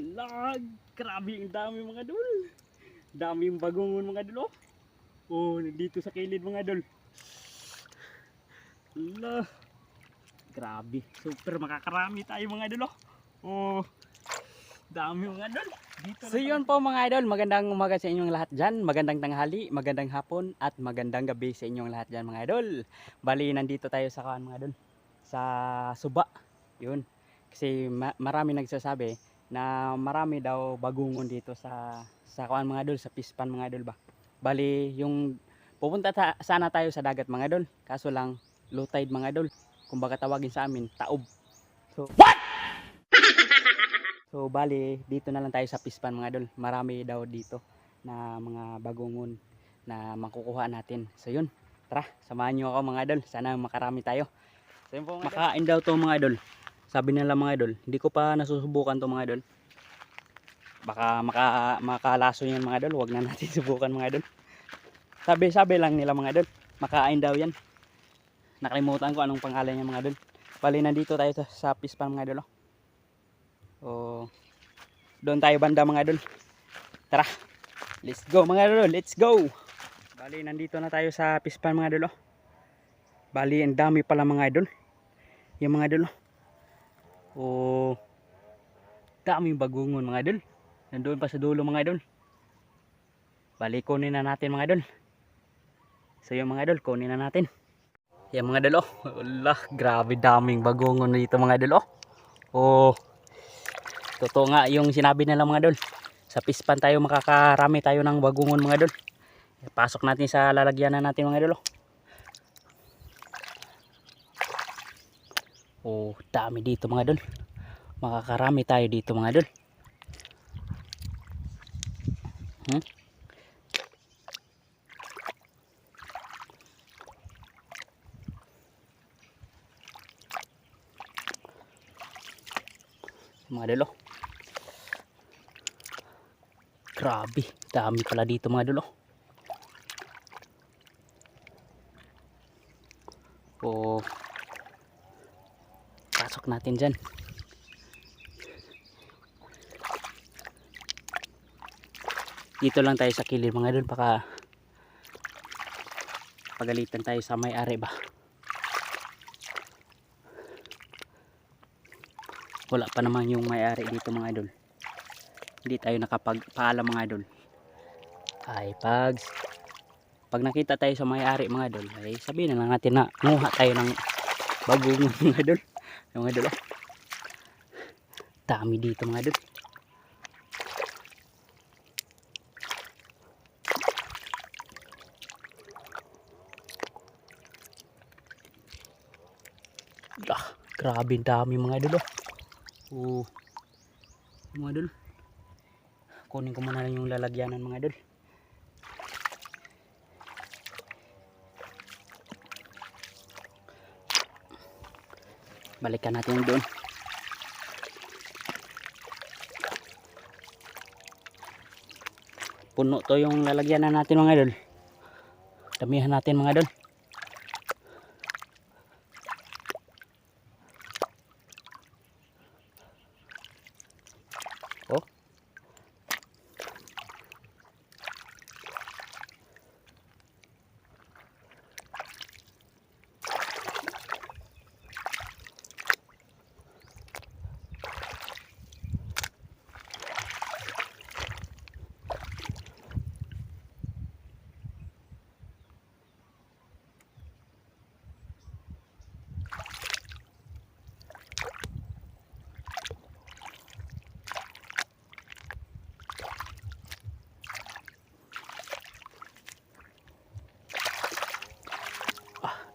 Lag, grabe ang dami mga dol. Dami yung bagungon mga dol. Oh, oh nandito sa kilid mga dol. La. Grabe, super makakarami tayo mga dol. Oh, oh dami mga dol. Dito So yun po mga idol, magandang umaga sa inyong lahat dyan, magandang tanghali, magandang hapon, at magandang gabi sa inyong lahat dyan mga idol. Bali, nandito tayo sa kawan mga idol, sa Suba, yun. Kasi ma- marami nagsasabi na marami daw bagungon dito sa sa kawan mga idol, sa Pispan mga idol ba. Bali, yung pupunta ta- sana tayo sa dagat mga idol, kaso lang low tide mga idol. Kumbaga tawagin sa amin, taob. So, So bali, dito na lang tayo sa Pispan mga idol. Marami daw dito na mga bagungon na makukuha natin. So yun, tara, samahan nyo ako mga idol. Sana makarami tayo. So yun po Makain daw to mga idol. Sabi nila mga idol, hindi ko pa nasusubukan to mga idol. Baka maka, makalaso yan mga idol. Huwag na natin subukan mga idol. Sabi-sabi lang nila mga idol. Makain daw yan. Nakalimutan ko anong pangalan niya mga idol. Bali, nandito tayo sa, sa Pispan mga idol. Oh. O doon tayo banda mga idol. Tara. Let's go mga idol. Let's go. Bali nandito na tayo sa Pispan mga idol. oh. Bali ang dami pala mga idol. Yung mga idol. oh. O daming bagungon mga idol. Nandoon pa sa dulo mga idol. Bali kunin na natin mga idol. So yung mga idol kunin na natin. Yan mga idol oh. Wala, grabe daming bagungon dito mga idol oh. Oh, Totoo nga yung sinabi nila mga dol. Sa pispan tayo makakarami tayo ng bagungon mga dol. Pasok natin sa lalagyanan natin mga dol. Oh, dami dito mga dol. Makakarami tayo dito mga dol. Hmm? Mga dol oh. Grabe, dami pala dito mga dulo. O pasok natin dyan. Dito lang tayo sa kilid mga dul baka pagalitan tayo sa may-ari ba. Wala pa naman yung may-ari dito mga idol. Hindi tayo nakapagpaalam mga idol. Ay pag pag nakita tayo sa may-ari mga idol ay sabihin na lang natin na nguha tayo ng bagong mga idol yung mga idol oh. dami dito mga idol ah, grabe dami mga idol oh. mga idol kunin ko muna lang yung lalagyanan mga idol balikan natin doon. Puno to yung lalagyanan natin mga idol. Damihan natin mga idol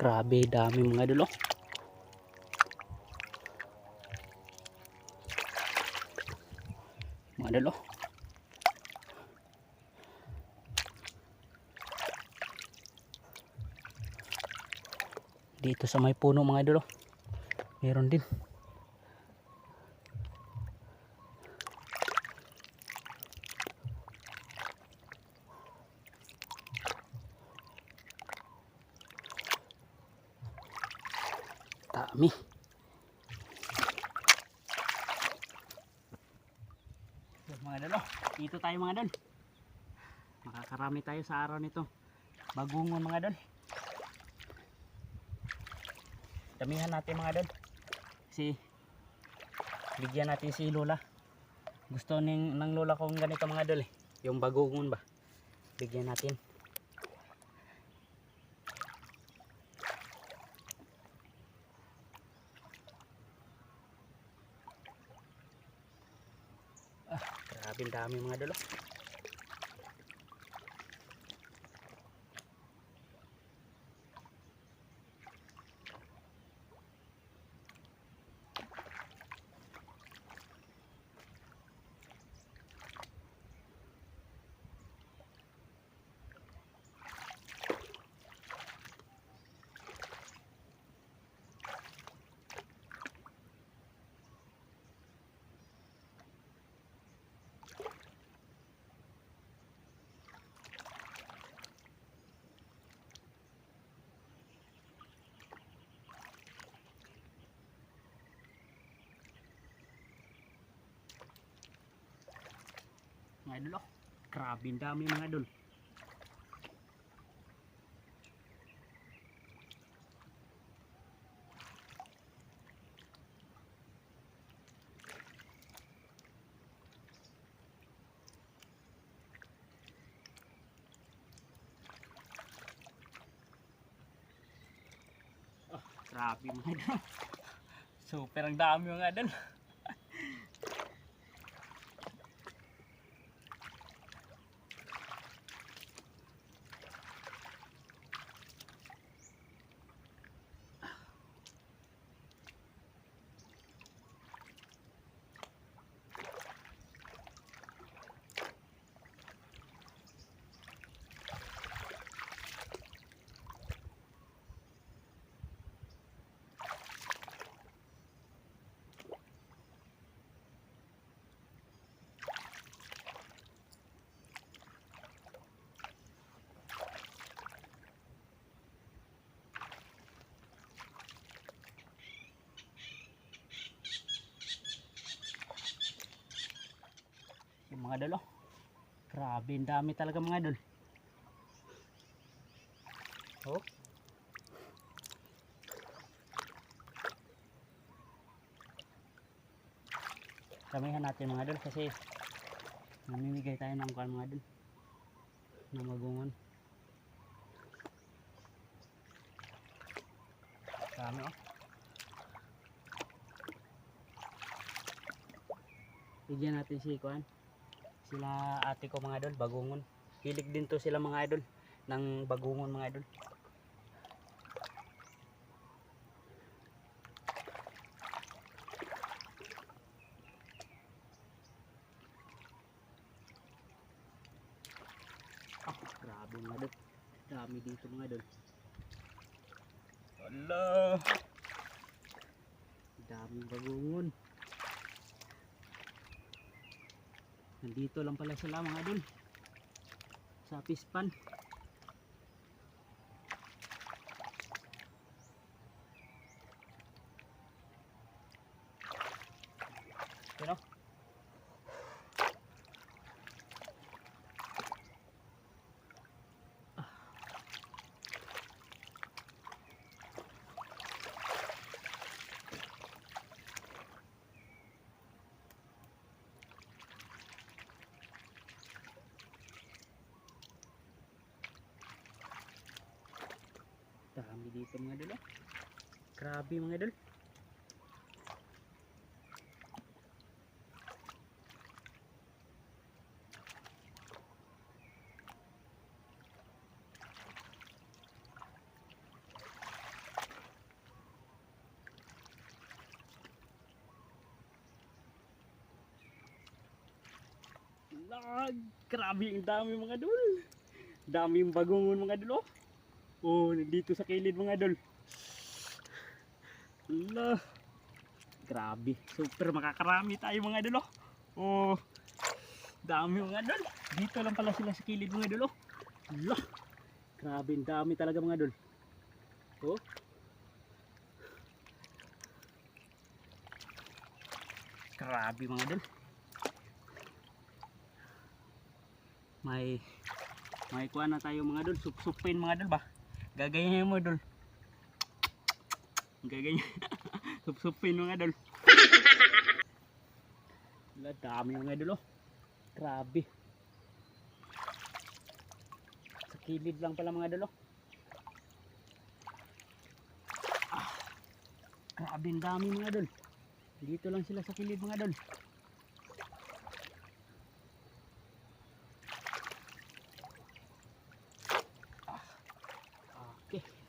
Grabe, dami mga idol oh. Mga idol oh. Dito sa may puno mga idol oh. Meron din. Dami. Mga idol. Oh, dito tayo mga idol. Makakarami tayo sa araw nito. Bagungon mga idol. Damihan natin mga idol. Kasi bigyan natin si Lola. Gusto ning ng Lola kong ganito mga idol eh. Yung bagungon ba. Bigyan natin. Dami mga idol. Mga idol oh. Grabe dami mga idol. Oh, grabe mga idol. Super ang dami mga idol. Mga idol oh. Grabe, ang dami talaga mga idol. Oh. Damihan natin mga idol kasi namimigay tayo ng kuan mga idol. Na magungon. Dami oh. Bigyan natin si kuan sila ate ko mga idol, bagungon. Hilig din to sila mga idol ng bagungon mga idol. Ah, grabe mga idol. Dami dito mga idol. Ala! Daming bagungon. Nandito lang pala sila mga idol. Sa pispan. Pero dito mga idol. oh. Grabe mga idol. Lag, grabe ang dami mga idol. Daming bagungon mga idol. oh. Oh, nandito sa kilid mga idol. Ala. Grabe. Super makakarami tayo mga idol. Oh. oh. Dami mga idol. Dito lang pala sila sa kilid mga idol. Oh. Ala. Grabe, dami talaga mga idol. Oh. Grabe mga idol. may may kuha na tayo mga dol supsupin mga dol ba gaganyan mo dol. Gaganyan supsupin mga dol. Wala dami mga dol oh. Grabe. Sa kilid lang pala mga dol oh. Ah, grabe dami mga dol. Dito lang sila sa kilid mga dol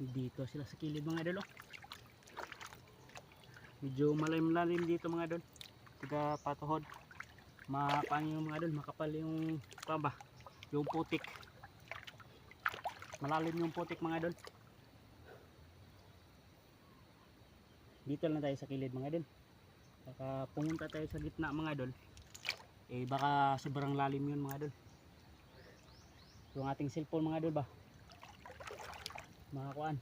dito sila sa kilid mga idol. oh. Medyo malalim-lalim dito mga idol. Tiga patuhod. Mapang yung mga idol, makapal yung pamba, yung putik. Malalim yung putik mga idol. Dito lang tayo sa kilid mga idol. Baka pumunta tayo sa gitna mga idol. Eh baka sobrang lalim yun mga idol. Yung ating cellphone mga idol ba? Mga kuan.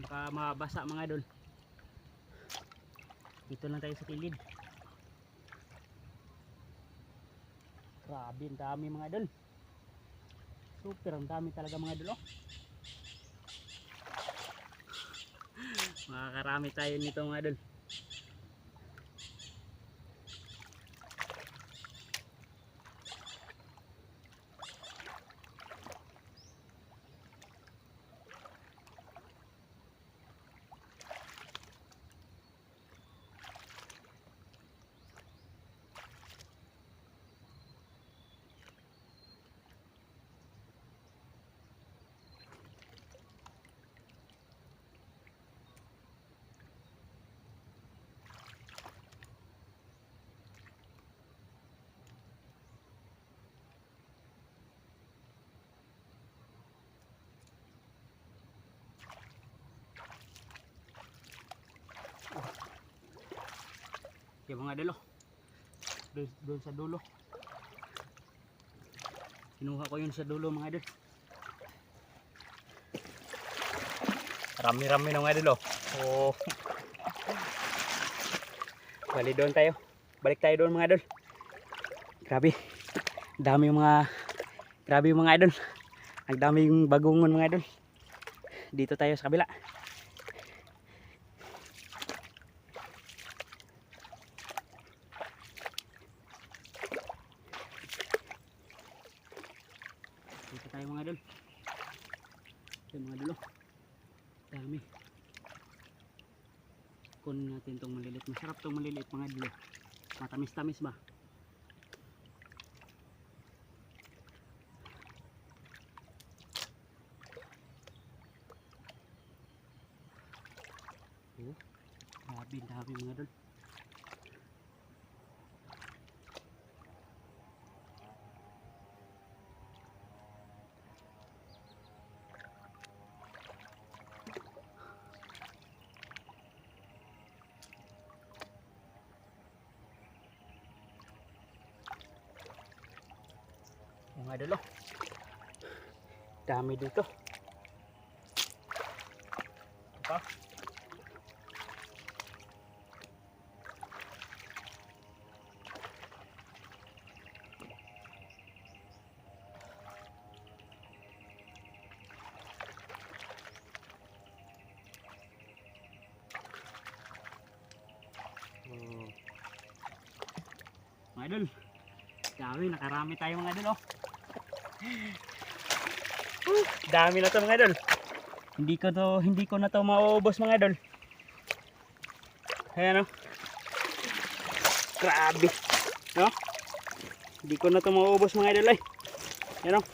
Baka mabasa mga idol. Dito lang tayo sa kilid. Grabe ang dami mga idol. Super ang dami talaga mga idol oh. makakarami tayo nito mga idol yung mga idol oh. doon, doon sa dulo. Kinuha ko yun sa dulo mga idol. Rami rami ng mga idol oh. oh. bali doon tayo. Balik tayo doon mga idol. Grabe. Dami yung mga grabe yung mga idol. Ang dami yung bagungon mga idol. Dito tayo sa kabila dito tayo mga idol. Ito mga idol oh. dami. Kunin natin itong maliliit. Masarap itong maliliit mga idol oh. matamis tamis ba? Oh grabe dami mga idol mga oh. dami dito pa Oh. Mga idol, dami, nakarami tayo mga idol oh. Uh, dami na to mga idol. Hindi ko to hindi ko na to mauubos mga idol. Ayan oh. Grabe. No? Hindi ko na to mauubos mga idol ay. Ayan oh.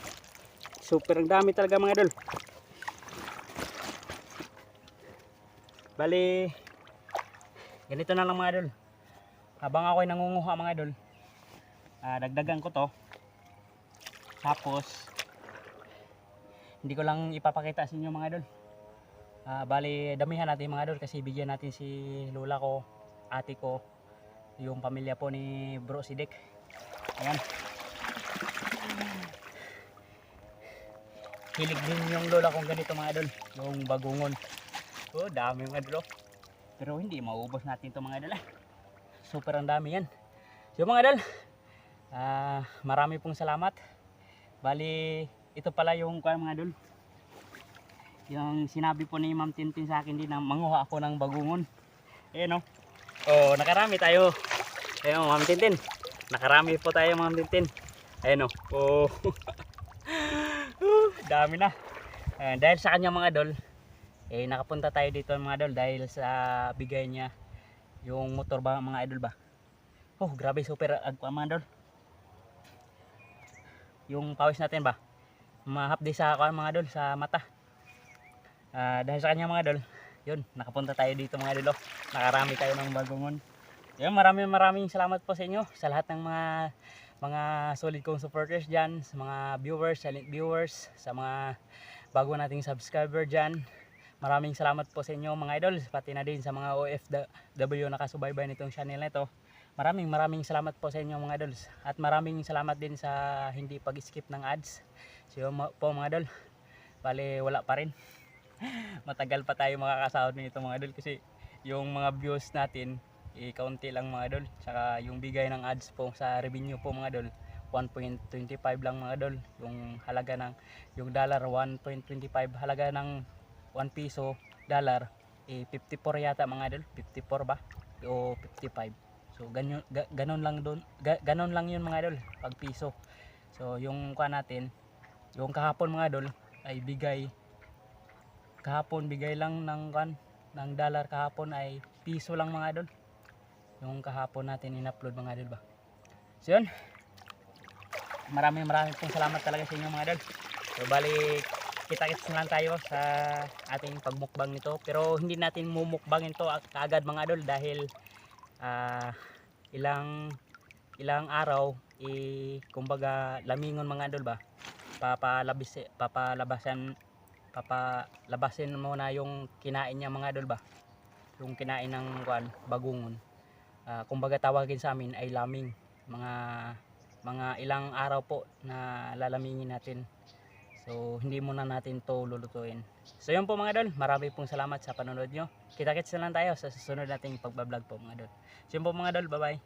Super ang dami talaga mga idol. Bali ganito na lang mga idol. Habang ako ay nangunguha mga idol, ah, dagdagan ko to. Tapos, hindi ko lang ipapakita sa inyo mga idol. Ah, bali, damihan natin mga idol kasi bigyan natin si lola ko, ate ko, yung pamilya po ni bro si Dick. Ayan. Hilig din yung lola kong ganito mga idol, yung bagungon. Oh, dami mga idol. oh. Pero hindi maubos natin to mga idol. ah. Super ang dami yan. So mga idol, ah, marami pong salamat Bali, ito pala yung kuan mga idol. Yung sinabi po ni Ma'am Tintin sa akin din na manguha ako ng bagungon. Ayan o. Oh, nakarami tayo. Ayan o, Ma'am Tintin. Nakarami po tayo, Ma'am Tintin. Ayan o. Oh. Uh, dami na. Ayan, dahil sa kanya mga idol, eh nakapunta tayo dito mga idol dahil sa bigay niya yung motor ba mga idol ba. Oh, grabe super agpa mga idol. Yung pawis natin ba? Mahapdi sa mga idol sa mata. Ah, dahil sa kanya mga idol, yun, nakapunta tayo dito mga idol. oh. Nakarami tayo ng bagungon. Yun, maraming maraming salamat po sa inyo sa lahat ng mga mga solid kong supporters dyan, sa mga viewers, silent viewers, sa mga bago nating subscriber dyan. Maraming salamat po sa inyo mga idol, pati na din sa mga OFW na kasubaybay nitong channel na ito. Maraming maraming salamat po sa inyo mga idols. At maraming salamat din sa hindi pag-skip ng ads. So po mga idol, bali wala pa rin. Matagal pa tayo makakasahod nito mga idol kasi yung mga views natin eh, kaunti lang mga idol. Tsaka yung bigay ng ads po sa revenue po mga idol, 1.25 lang mga idol. Yung halaga ng, yung dollar 1.25, halaga ng 1 piso dollar, eh, 54 yata mga idol. 54 ba? O 55. So ganyan, ga, ganon lang doon, ga, ganon lang yun mga idol, pag piso. So yung kuha natin, yung kahapon mga idol, ay bigay, kahapon bigay lang ng kan ng dollar kahapon ay piso lang mga idol yung kahapon natin in-upload mga idol ba. So yun. Maraming maraming pong salamat talaga sa inyo mga idol. So bali kita-kits na lang tayo sa ating pagmukbang nito. Pero hindi natin mumukbangin to ag- kaagad mga idol dahil ah, ilang ilang araw i kumbaga lamingon mga idol ba. Papalabis papalabasan papalabasin muna yung kinain niya mga idol ba. Yung kinain ng kuan bagungon ah, kumbaga tawagin sa amin ay laming mga mga ilang araw po na lalamingin natin so hindi muna natin to lulutuin so yun po mga idol. Marami pong salamat sa panonood nyo. Kita kits na lang tayo sa susunod nating pagbablog po mga idol. So yun po mga idol. Bye bye